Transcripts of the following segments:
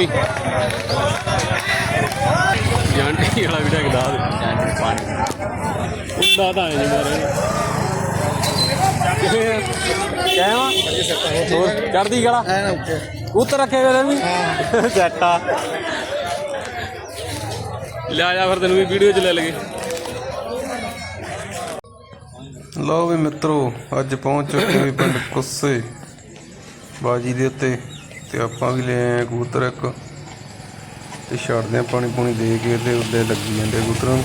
ਨਹੀਂ ਜਾਂਟੀ ਵਾਲਾ ਵੀ ਢਕਦਾ ਦੇ ਪਾਣੀ ਉੱਡਾ ਤਾਂ ਐ ਮਾਰੇ ਆ? ਹੋਰ ਚੜਦੀ ਗਲਾ ਉੱਤਰ ਰੱਖੇ ਵੇ? ਵੀ ਜੱਟਾ। ਲੈ ਜਾ ਫਿਰ ਤੈਨੂੰ ਵੀ ਵੀਡੀਓ ਚ ਲੈ ਲਗੇ ਲਓ ਵੀ ਮਿੱਤਰੋ ਅੱਜ ਪਹੁੰਚ ਚੁੱਕੇ ਵੀ ਪਿੰਡ ਕੁੱਸੇ ਬਾਜੀ ਦੇ ਉੱਤੇ। ਤੇ ਆਪਾਂ ਵੀ ਲੈ ਆਏ ਕਬੂਤਰ ਇੱਕ। ਤੇ ਛੱਡਦੇ ਆ ਪਾਣੀ ਪੂਣੀ ਦੇ ਕੇ ਤੇ ਉੱਡੇ ਲੱਗੀ ਜਾਂਦੇ ਕਬੂਤਰਾਂ ਨੂੰ।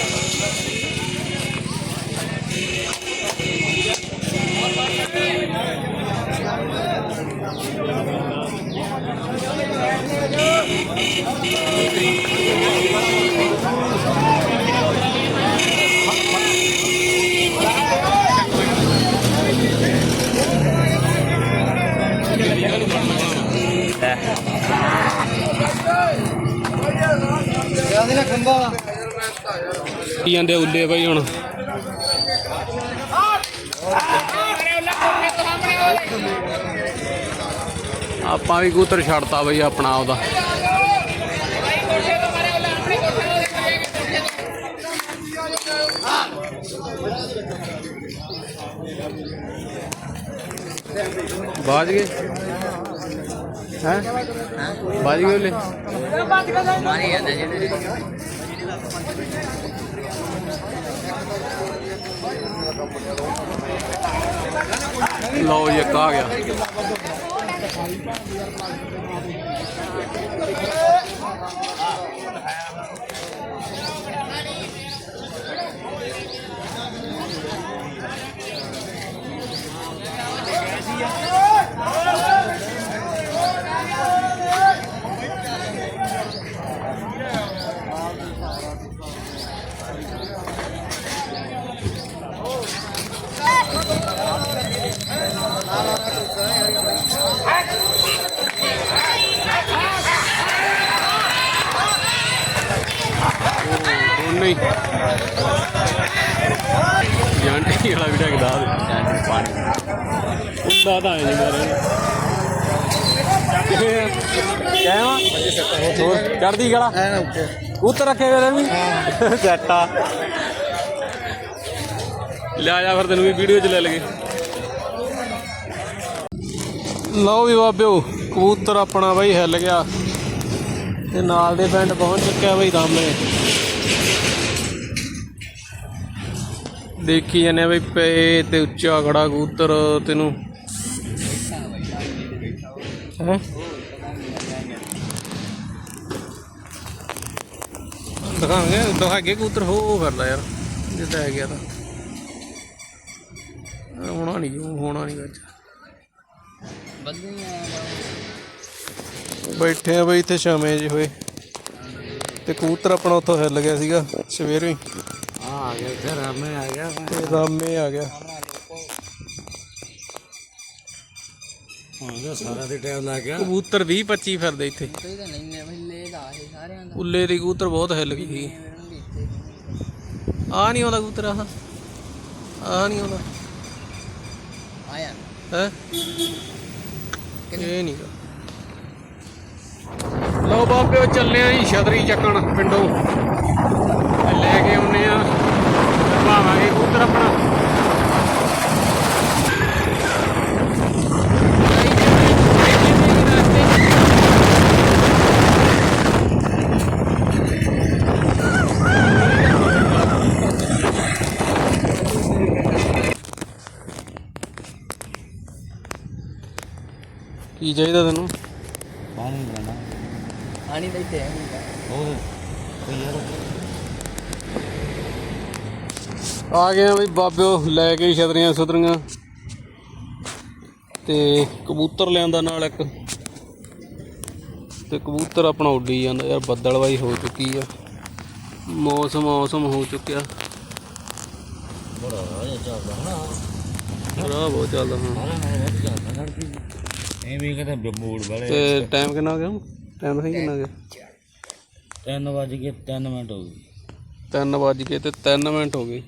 ਜਾਂਦੇ ਉੱਲੇ ਬਾਈ ਹੁਣ ਆਪਾਂ ਵੀ ਕਬੂਤਰ ਛੱਡਤਾ ਬਈ ਆਪਣਾ ਉਹਦਾ ਬਾਜ ਗਏ? ਹੈ? ਬਾਜ ਗਏ ਉੱਲੇ? ਮਾਰੀ ਜਾਂਦੇ ਜਿਹੜੇ ਲਓ ਜੀ, ਇੱਕ ਗਿਆ। ਉਹ ਨਹੀਂ ਜਾਂਟੀ ਵਾਲਾ ਵੀ ਢਕਦਾ ਦੇ। ਪਾਣੀ ਉੱਡਾ ਤਾਂ ਮਾਰੇ? ਕਿਵੇਂ ਆ? ਹੋਰ ਚੜਦੀ ਗਲਾ ਉੱਤੇ ਰੱਖੇ ਵੇ? ਵੀ ਜੱਟਾ। ਲੈ ਜਾ ਫਿਰ ਤੈਨੂੰ ਵੀ ਵੀਡੀਓ ਚ ਲੈ ਲਗੇ ਲਓ ਵੀ ਬਾਬਿਓ ਕਬੂਤਰ ਆਪਣਾ ਬਈ ਹਿੱਲ ਗਿਆ। ਤੇ ਨਾਲ ਦੇ ਪਿੰਡ ਪਹੁੰਚ ਚੁੱਕਿਆ ਬਈ ਰਾਮੇ ਦੇਖੀ ਜਾਂਦੇ ਆ ਬਈ ਪਏ ਤੇ ਉੱਚਾ ਖੜਾ ਕਬੂਤਰ ਤੈਨੂੰ। ਹੈ? ਦਿਖਾਵਾਂਗੇ ਦਿਖਾਗੇ ਕਬੂਤਰ, ਹੋ ਹੋ ਕਰਦਾ ਯਾਰ ਜਿੱਦਾਂ ਹੈ ਗਿਆ ਤਾਂ। ਹੋਣਾ ਨਹੀਂ ਹੋਣਾ ਨਹੀਂ ਅੱਜ। ਬੈਠੇ ਆ ਬਈ ਇੱਥੇ ਸ਼ਾਮੇ ਜਿਹੇ ਹੋਏ। ਤੇ ਕਬੂਤਰ ਆਪਣਾ ਉੱਥੋਂ ਹਿੱਲ ਗਿਆ ਸੀਗਾ, ਸਵੇਰੇ ਹੀ। ਆ ਗਿਆ ਇੱਥੇ ਰਾਮੇ ਆ ਗਿਆ। ਤੇ ਰਾਮੇ ਆ ਗਿਆ। ਹਾਂ ਜੋ ਸਾਰਾ ਦੇ ਟਾਈਮ ਲੱਗ ਗਿਆ। ਕਬੂਤਰ 20 25 ਫਿਰਦੇ ਇੱਥੇ। ਕੋਈ ਤਾਂ ਨਹੀਂ ਨੇ ਬੱਲੇ ਦਾ ਇਹ ਸਾਰਿਆਂ ਦਾ। ਉੱਲੇ ਦੀ ਕਬੂਤਰ ਬਹੁਤ ਹਿੱਲ ਗਈ ਸੀ। ਆ ਨਹੀਂ ਆਉਂਦਾ ਕਬੂਤਰ ਆਹ। ਆ ਨਹੀਂ ਆਉਂਦਾ ਆਇਆ ਹੈ? ਇਹ ਨਹੀਂ ਲਓ ਬਾਬਿਓ ਚੱਲੇ ਆ ਜੀ ਛਤਰੀ ਚੱਕਣ ਪਿੰਡੋਂ। ਲੈ ਕੇ ਆਉਨੇ ਆ। ਭਾਵਾਂਗੇ ਕਬੂਤਰ ਆਪਣਾ ਕੀ ਚਾਹੀਦਾ ਤੈਨੂੰ ਪਾਣੀ ਲੈਣਾ ਪਾਣੀ ਦਾ ਇੱਥੇ ਹੈ ਹੋਰ ਕੋਈ ਯਾਰ ਆ ਗਏ ਆ ਬਈ ਬਾਬਿਓ ਲੈ ਕੇ ਛਤਰੀਆਂ ਸੁਤਰੀਆਂ। ਤੇ ਕਬੂਤਰ ਲਿਆਂਦਾ ਨਾਲ ਇੱਕ। ਤੇ ਕਬੂਤਰ ਆਪਣਾ ਉੱਡੀ ਜਾਂਦਾ ਯਾਰ ਬੱਦਲਵਾਈ ਹੋ ਚੁੱਕੀ ਆ। ਮੌਸਮ ਮੌਸਮ ਹੋ ਚੁੱਕਿਆ। ਬੜਾ ਚੱਲਦਾ ਹਨਾ। ਰਾਹ ਬਹੁਤ ਚੱਲਦਾ ਹਾਂ। ਐਵੇਂ ਕਹਿੰਦੇ ਮੂਡ ਵਾਲੇ ਤੇ ਟਾਈਮ ਕਿੰਨਾ ਹੋ ਗਿਆ? ਟਾਈਮ ਸਹੀ ਕਿੰਨਾ ਹੋ ਗਿਆ? 3 ਵਜ ਕੇ 3 ਮਿੰਟ ਹੋ ਗਏ। 3 ਵੱਜ ਕੇ ਤੇ 3 ਮਿੰਟ ਹੋ ਗਏ।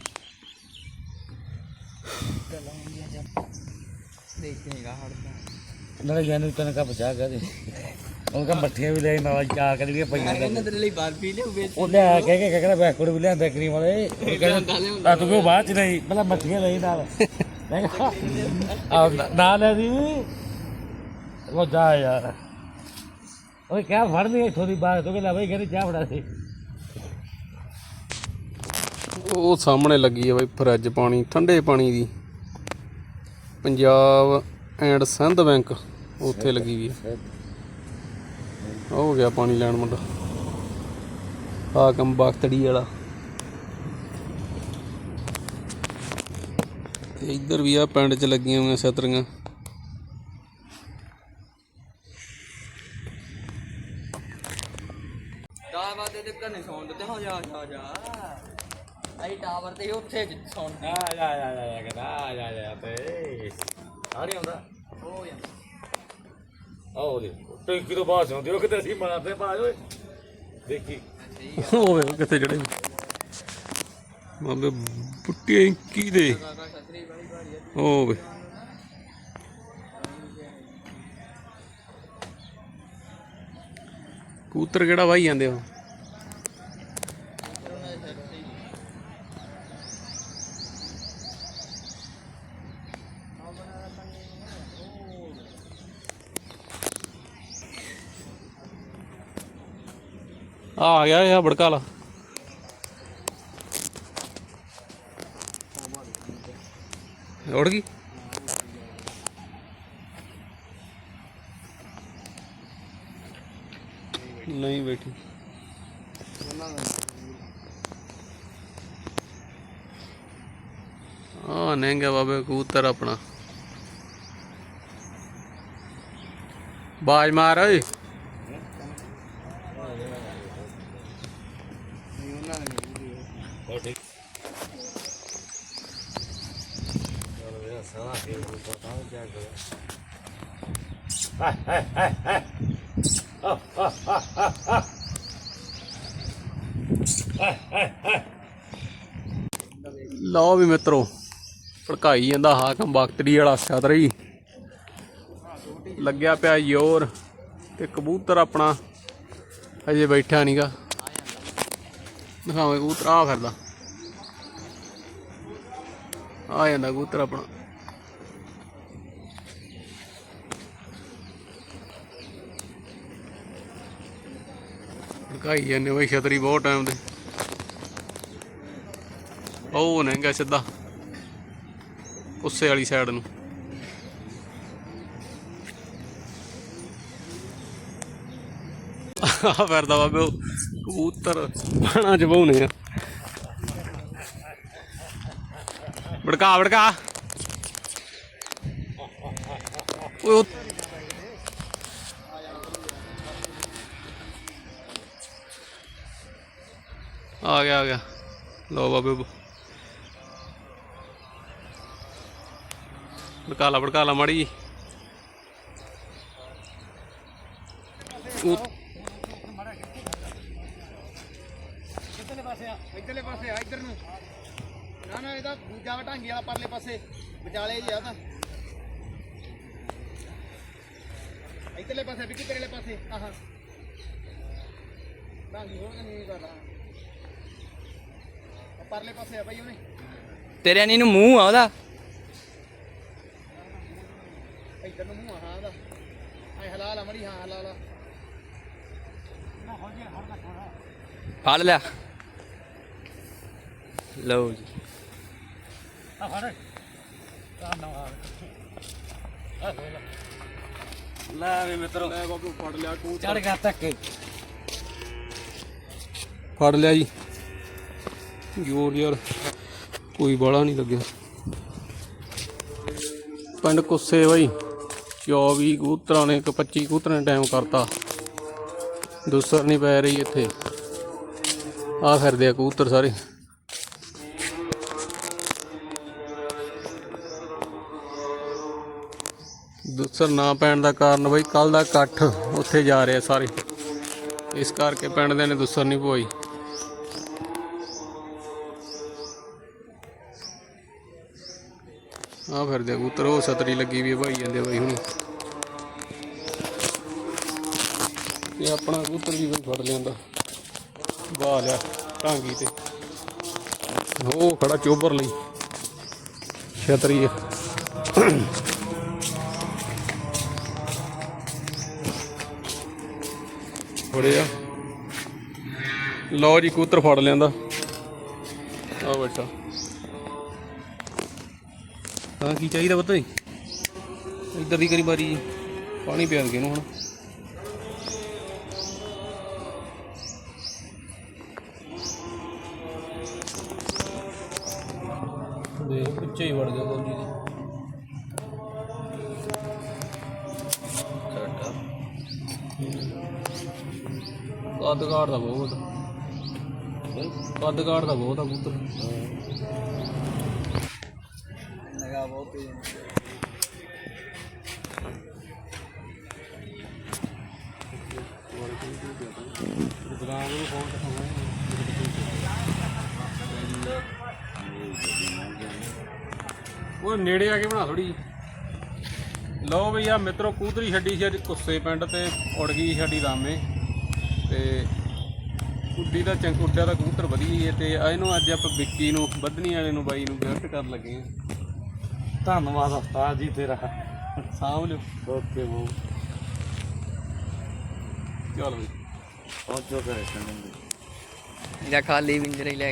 ਨਾਲੇ ਜਾਨੂੰ ਤਨ ਕਾ ਬਚਾ ਕਰੇ ਉਹ ਕਾ ਮੱਠੀਆਂ ਵੀ ਲੈ ਨਾਲ ਚਾਰ ਕਰ ਵੀ ਪਈਆਂ ਨੇ। ਇਹਨਾਂ ਲਈ ਬਰਫੀ ਲਿਓ ਵੇਚ ਉਹ ਲਿਆ ਕਹਿ ਕੇ ਕਹਿੰਦਾ ਬੈਕਵਰਡ ਵੀ ਲਿਆਂਦਾ ਕਰੀਮ ਵਾਲੇ। ਉਹ ਕਹਿੰਦਾ, ਆ ਤੂੰ ਕਿਉਂ ਬਾਅਦ ਚ ਨਹੀਂ ਪਹਿਲਾਂ ਮੱਠੀਆਂ ਲਈ ਨਾਲ। ਮੈਂ ਆ ਨਾ ਲੈ ਉਹ ਜਾ ਯਾਰ। ਓਏ, ਕਿਆ ਫੜਨੀ ਇੱਥੋਂ ਦੀ ਬਾਹਰ? ਤੋਂ ਕਹਿੰਦਾ, ਬਈ ਘਰੇ ਚਾਹ ਫੜਾ ਦੇ। ਉਹ ਸਾਹਮਣੇ ਲੱਗੀ ਹੈ ਬਈ ਫਰਿੱਜ ਪਾਣੀ, ਠੰਡੇ ਪਾਣੀ ਦੀ। ਪੰਜਾਬ ਐਂਡ ਸਿੰਧ ਬੈਂਕ ਉੱਥੇ ਲੱਗੀ ਵੀ ਹੈ। ਹੋ ਗਿਆ ਪਾਣੀ ਲੈਣ ਮੁੰਡਾ। ਹਾਕਮ ਬਖਤੜੀ ਵਾਲਾ। ਤੇ ਇੱਧਰ ਵੀ ਆ ਪਿੰਡ 'ਚ ਲੱਗੀਆਂ ਹੋਈਆਂ ਸਤਰੀਆਂ ਟਾਵਰ ਦੇ ਤੇ ਘਨੇ ਸੌਣ ਦਿੱਤੇ। ਹਾਂ, ਜਾ ਜਾ ਜਾ। ਆਈ ਟਾਵਰ ਤੇ ਉੱਥੇ ਸੌਣ ਆ ਜਾ ਜਾ ਜਾ ਜਾ ਕਹਿੰਦਾ ਆ ਜਾ ਜਾ ਤੇ। ਆ ਨਹੀਂ ਆਉਂਦਾ? ਹੋ ਜਾਂਦਾ ਆਓ ਦੇ ਟੈਂਕੀ ਤੋਂ ਬਾਹਰ ਆਉਂਦੀ ਉਹ ਕਿਤੇ ਅਸੀਂ ਮਾਰਦੇ ਬਾਹਰ ਓਏ ਦੇਖੀ। ਉਹ ਵੇ ਕਿੱਥੇ ਜੜੇ ਮਾਬੇ ਬੁੱਟੀਆਂ ਕੀ ਦੇ। ਆ ਵੇ। ਕੂਤਰ ਕਿਹੜਾ ਵਾਈ ਜਾਂਦੇ ਹੋ ਆ ਗਿਆ ਇਹ ਬੜਕਾ ਲਾ ਉੜ ਗਈ? ਨਹੀਂ ਬੈਠੀ। ਆ ਨਹਿੰਗਾ ਬਾਬੇ, ਕਬੂਤਰ ਆਪਣਾ। ਬਾਜ ਮਾਰ ਓਏ ਉਹ ਠੀਕ ਚਲੋ ਇਹ ਸਾਰਾ ਫੇਰ ਉਹ ਪਤਾ ਨਹੀਂ ਕਿਆ ਕਰੇ ਲਓ ਵੀ ਮਿੱਤਰੋ, ਭੜਕਾਈ ਜਾਂਦਾ ਹਾਕਮ ਬਖਤਰੀ ਵਾਲਾ ਛਤਰੀ। ਲੱਗਿਆ ਪਿਆ ਜ਼ੋਰ ਤੇ ਕਬੂਤਰ ਆਪਣਾ ਅਜੇ ਬੈਠਾ ਨਹੀਂਗਾ ਦਿਖਾਵਾਂ ਕਬੂਤਰ ਆ ਫਿਰਦਾ। ਆ ਜਾਂਦਾ ਕਬੂਤਰ ਆਪਣਾ। ਭੜਕਾਈ ਜਾਂਦੇ ਬਈ ਛਤਰੀ ਬਹੁਤ ਟਾਈਮ ਦੇ ਉਹ ਨਹਿੰਗਾ ਸਿੱਧਾ ਉਸੇ ਵਾਲੀ ਸਾਈਡ ਨੂੰ। ਆ ਫਿਰਦਾ ਬਾਬੇ ਕਬੂਤਰ। ਬਾਣਾ ਚ ਬਹੁਨੇ ਆ। ਬੜਕਾ ਬੜਕਾ ਓਏ ਆ ਗਿਆ ਆ ਗਿਆ। ਲਓ ਬਾਬੇ ਭੜਕਾ ਲਾ ਭੜਕਾ ਲਾ ਮਾੜੀ ਕਿੱਧਰਲੇ ਪਾਸੇ ਆ, ਇੱਧਰਲੇ ਪਾਸੇ ਆ, ਇੱਧਰ ਨੂੰ। ਨਾ ਨਾ, ਇਹਦਾ ਦੂਜਾ ਢਾਂਗੀ ਵਾਲਾ ਪਰਲੇ ਪਾਸੇ, ਵਿਚਾਲੇ ਹੀ ਆ ਤਾਂ। ਇੱਧਰਲੇ ਪਾਸੇ ਵੀ ਕਿੱਧਰਲੇ ਪਾਸੇ, ਆਹਾਂ। ਢਾਂਗੀ ਹੋਰ ਨਹੀਂ ਕਰਦਾ ਪਰਲੇ ਪਾਸੇ ਆ ਭਾਈ ਉਹਨੇ। ਤੇਰੇ ਨੀ ਨੂੰ ਮੂੰਹ ਆ ਉਹਦਾ। ਇੱਧਰ ਨੂੰ ਮੂੰਹ ਆ ਹਾਂ ਉਹਦਾ। ਐ ਹਲਾ ਲਾ ਮੜੀ ਹਾਂ ਹਲਾ ਲਾ ਫੜ ਲਿਆ। ਲਓ ਜੀ। ਆ ਫੜ। ਆ ਨਾ ਆ ਲੈ ਵੀ ਮਿੱਤਰੋ। ਲੈ ਬਾਬੂ ਫੜ ਲਿਆ ਕਬੂਤਰ ਚੜ ਗਿਆ ਧੱਕੇ। ਫੜ ਲਿਆ ਜੀ। ਜੋਰ ਯਾਰ ਕੋਈ ਬਾਲਾ ਨਹੀਂ ਲੱਗਿਆ। ਪਿੰਡ ਕੁੱਸੇ ਬਈ 24 ਕਬੂਤਰਾਂ ਨੇ ਇੱਕ 25 ਕਬੂਤਰਾਂ ਨੇ ਟਾਈਮ ਕਰਤਾ। ਦੂਸਰ ਨਹੀਂ ਪੈ ਰਹੀ ਇੱਥੇ। ਆ ਫਿਰਦੇ ਆ ਕਬੂਤਰ ਸਾਰੇ। ਦੂਸਰ ਨਾ ਪੈਣ ਦਾ ਕਾਰਨ ਬਈ ਕੱਲ ਦਾ ਇਕੱਠ ਉੱਥੇ ਜਾ ਰਿਹਾ ਸਾਰੇ। ਇਸ ਕਰਕੇ ਪਿੰਡ ਦੇ ਨੇ ਦੂਸਰ ਨਹੀਂ ਪਵਾਈ। ਆ ਫਿਰਦੇ ਆ ਕਬੂਤਰ ਉਹ ਛਤਰੀ ਲੱਗੀ ਵੀ ਭਾਈ ਜਾਂਦੇ ਬਾਈ ਹੁਣ। ਤੇ ਆਪਣਾ ਕਬੂਤਰ ਵੀ ਬਈ ਫੜ ਲਿਆਂਦਾ। ਵਾਹ ਲਿਆ ਟਾਂਗੀ ਤੇ। ਉਹ ਖੜਾ ਚੋਬਰ ਲਈ। ਛਤਰੀ ਫੜਿਆ ਲਓ ਜੀ, ਕਬੂਤਰ ਫੜ ਲਿਆਂਦਾ। ਆ ਬੈਠਾ। ਤਾਂ ਕੀ ਚਾਹੀਦਾ ਪਤਾ ਜੀ? ਇੱਧਰ ਦੀ ਕਰੀ ਬਾਰੀ ਜੀ। ਪਾਣੀ ਪਿਆ ਦੇ ਇਹਨੂੰ ਹੁਣ। ਦੇ ਪਿੱਛੇ ਹੀ ਵੜ ਗਿਆ ਗੋਲੀ ਦੇ। ਕੱਦ ਕਾੜ ਦਾ ਬਹੁਤ। ਕੱਦ ਕਾੜ ਦਾ ਬਹੁਤ ਆ ਕਬੂਤਰ ਲਗਾ ਬਹੁਤ ਹੀ ਉਹ ਨੇੜੇ ਆ ਕੇ ਬਣਾ ਥੋੜੀ ਲਓ ਬਈ ਆ ਮਿੱਤਰੋ, ਕੂਤਰੀ ਛੱਡੀ ਸੀ ਅੱਜ ਕੁੱਸੇ ਪਿੰਡ ਤੇ, ਉੜ ਗਈ ਸਾਡੀ ਰਾਮੇ। ਤੇ ਕੁੱਡੀ ਦਾ ਚੰਕ ਦਾ ਕਬੂਤਰ ਵਧੀ ਹੈ ਤੇ ਇਹਨੂੰ ਅੱਜ ਆਪਾਂ ਵਿੱਕੀ ਨੂੰ ਬੱਧਨੀ ਵਾਲੇ ਨੂੰ, ਬਾਈ ਨੂੰ ਗਿਫਟ ਕਰਨ ਲੱਗੇ ਆ ਧੰਨਵਾਦ ਉਸਤਾਦ ਜੀ ਤੇਰਾ। ਸਾਂਭ ਲਿਓ। ਓਕੇ ਬੋ। ਚਲ ਬਈ। ਪਹੁੰਚੋ ਕਰੇ ਕੰਨ ਜਾਂ ਖਾਲੀ ਵਿੰਜਰ ਹੀ ਲੈ